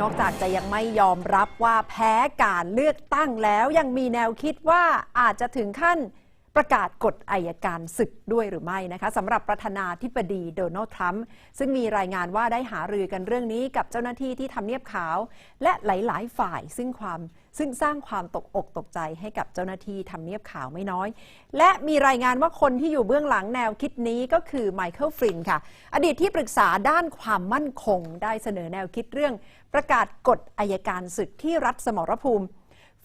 นอกจากจะยังไม่ยอมรับว่าแพ้การเลือกตั้งแล้วยังมีแนวคิดว่าอาจจะถึงขั้น ประกาศกฎอายการศึกด้วยหรือไม่นะคะสำหรับประธานาธิบดีโดนัลด์ทรัมป์ซึ่งมีรายงานว่าได้หารือกันเรื่องนี้กับเจ้าหน้าที่ที่ทำเนียบขาว และหลาย ๆ ฝ่ายซึ่งความซึ่งสร้างความตกอกตกใจให้กับเจ้าหน้าที่ทำเนียบขาวไม่น้อย และมีรายงานว่าคนที่อยู่เบื้องหลังแนวคิดนี้ก็คือไมเคิลฟรินค่ะ อดีตที่ปรึกษาด้านความมั่นคง ได้เสนอแนวคิดเรื่อง ประกาศกฎอายการศึกที่รัฐสมรภูมิ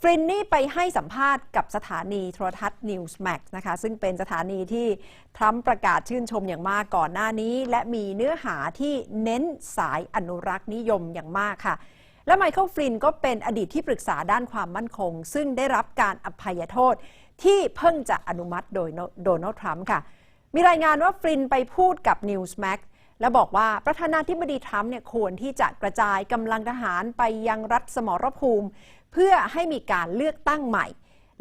ฟรินนี่ไปให้สัมภาษณ์กับสถานีโทรทัศน์ Newsmax นะคะ ซึ่งเป็นสถานีที่ทรัมป์ประกาศชื่นชมอย่างมากก่อนหน้านี้ และมีเนื้อหาที่เน้นสายอนุรักษ์นิยมอย่างมากค่ะ และไมเคิลฟรินก็เป็นอดีตที่ปรึกษาด้านความมั่นคง ซึ่งได้รับการอภัยโทษที่เพิ่งจะอนุมัติโดยโดนัลด์ทรัมป์ค่ะ มีรายงานว่าฟรินไปพูดกับ Newsmax และบอกว่าประธานาธิบดีทรัมป์เนี่ยควรที่จะกระจายกำลังทหารไปยังรัฐสมรภูมิ เพื่อให้มีการเลือกตั้งใหม่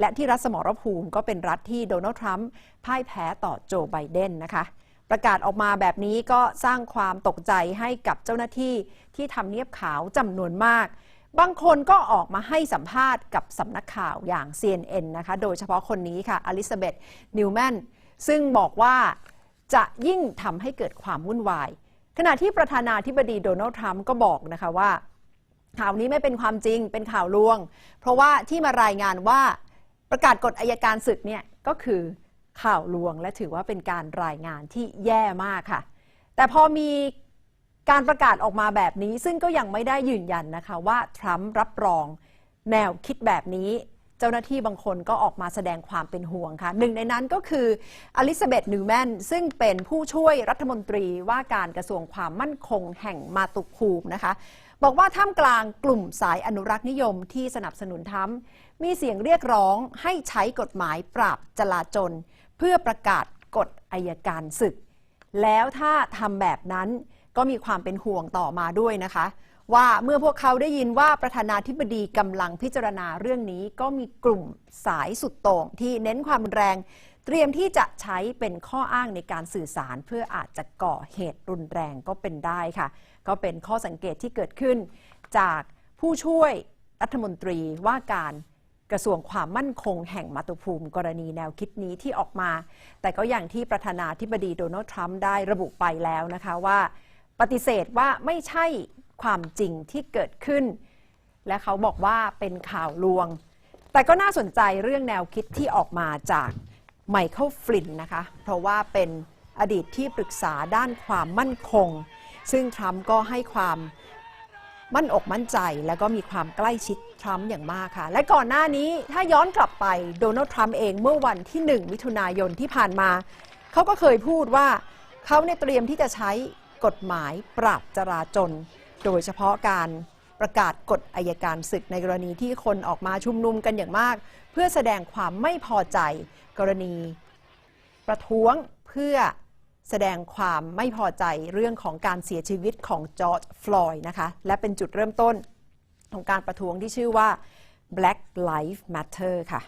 และที่รัฐสมรภูมิก็เป็นรัฐที่โดนัลด์ทรัมป์พ่ายแพ้ต่อโจไบเดนนะคะ ประกาศออกมาแบบนี้ก็สร้างความตกใจให้กับเจ้าหน้าที่ที่ทำเนียบขาวจำนวนมากบางคนก็ออกมาให้สัมภาษณ์กับสำนักข่าวอย่าง CNN นะคะ โดยเฉพาะคนนี้ค่ะอลิซาเบธนิวแมนซึ่งบอกว่า จะยิ่งทำให้เกิดความวุ่นวาย ขณะที่ประธานาธิบดีโดนัลด์ทรัมป์ก็บอกนะคะว่า ข่าวนี้ไม่เป็นความจริงเป็นข่าวลวง เพราะว่าที่มารายงานว่าประกาศกฎอายการศึกเนี่ยก็คือข่าวลวง และถือว่าเป็นการรายงานที่แย่มากค่ะ แต่พอมีการประกาศออกมาแบบนี้ซึ่งก็ยังไม่ได้ยืนยันนะคะว่าทรัมป์รับรองแนวคิดแบบนี้ เจ้าหน้าที่บางคนก็ออกมาแสดงความเป็นห่วงค่ะ หนึ่งในนั้นก็คืออลิซาเบธนิวแมนซึ่งเป็นผู้ช่วยรัฐมนตรีว่าการกระทรวงความมั่นคงแห่งมาตุภูมินะคะ บอกว่าท่ามกลางกลุ่มสายอนุรักษ์นิยมที่สนับสนุนทรัมมีเสียงเรียกร้องให้ใช้กฎหมายปราบจลาจลเพื่อประกาศกฎอายการศึก แล้วถ้าทำแบบนั้นก็มีความเป็นห่วงต่อมาด้วยนะคะ ว่าเมื่อพวกเขาได้ยินว่าประธานาธิบดีกำลังพิจารณาเรื่องนี้ก็มีกลุ่มสายสุดโต่งที่เน้นความรุนแรง เตรียมที่จะใช้เป็นข้ออ้างในการสื่อสาร เพื่ออาจจะก่อเหตุรุนแรงก็เป็นได้ค่ะ ก็เป็นข้อสังเกตที่เกิดขึ้น จากผู้ช่วยรัฐมนตรีว่าการกระทรวงความมั่นคงแห่งมาตุภูมิ กรณีแนวคิดนี้ที่ออกมา แต่ก็อย่างที่ประธานาธิบดีโดนัลด์ทรัมป์ได้ระบุไปแล้วนะคะว่า ปฏิเสธว่าไม่ใช่ ความจริงที่เกิดขึ้น และเขาบอกว่าเป็นข่าวลวง แต่ก็น่าสนใจเรื่องแนวคิดที่ออกมาจากไมเคิลฟลินนะคะ เพราะว่าเป็นอดีตที่ปรึกษาด้านความมั่นคง ซึ่งทรัมป์ก็ให้ความมั่นอกมั่นใจและก็มีความใกล้ชิดทรัมป์อย่างมากค่ะ และก่อนหน้านี้ถ้าย้อนกลับไปโดนัลด์ทรัมป์เองเมื่อวันที่ 1 มิถุนายนที่ผ่านมา เขาก็เคยพูดว่าเขาเนี่ยเตรียมที่จะใช้กฎหมายปราบจราจน โดยเฉพาะการประกาศกฎอายการศึกในกรณีที่คนออกมาชุมนุมกันอย่างมาก เพื่อแสดงความไม่พอใจกรณีประท้วงเพื่อแสดงความไม่พอใจเรื่องของการเสียชีวิตของจอร์จฟลอยด์นะคะและเป็นจุดเริ่มต้นของการประท้วงที่ชื่อว่า Black Lives Matter ค่ะ